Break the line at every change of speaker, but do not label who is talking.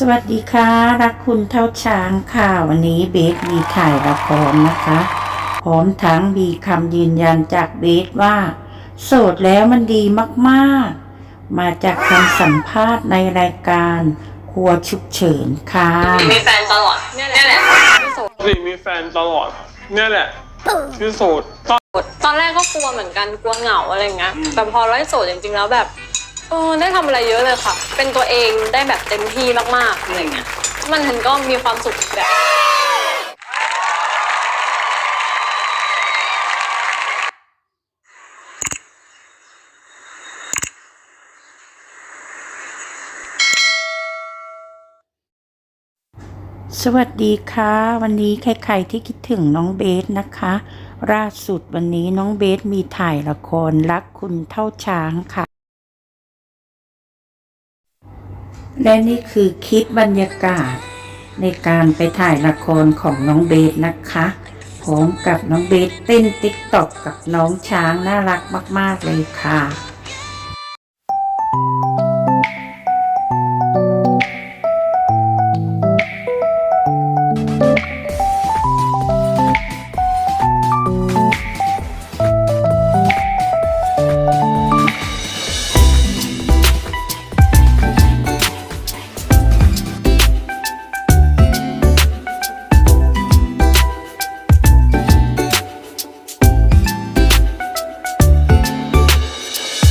สวัสดีค่ะ รักคุณเท่าช้างค่ะ วันนี้เบสมีถ่ายละครนะคะพร้อมทั้งมีคำยืนยันจากเบสว่า โสดแล้วมันดีมากๆ มาจากคำสัมภาษณ์ในรายการครัวฉุกเฉินค่ะ
มีแฟนตลอดเนี่ยแหละที่โสด
สิมีแฟนตลอด เนี่ยแหละที่สุดตอน
ตอนแรกก็กลัวเหมือนกันกลัวเหงาอะไรเงี้ยแต่พอไล่โสดจริงๆแล้วแบบ เออได้ทำอะไรเยอะเลยค่ะ เป็นตัวเองได้แบบเต็มที่มากๆอะไรเงี้ย มันถึงก็มีความสุขแบบ
สวัสดีค่ะ วันนี้ใครๆที่คิดถึงน้องเบสนะคะล่าสุดวันนี้น้องเบสมีถ่ายละครรักคุณเท่าช้างค่ะ และนี่คือคลิปบรรยากาศ ในการไปถ่ายละครของน้องเบสนะคะพร้อมกับน้องเบสเต้นติ๊กตอกกับน้องช้างน่ารักมาก ๆ เลยค่ะ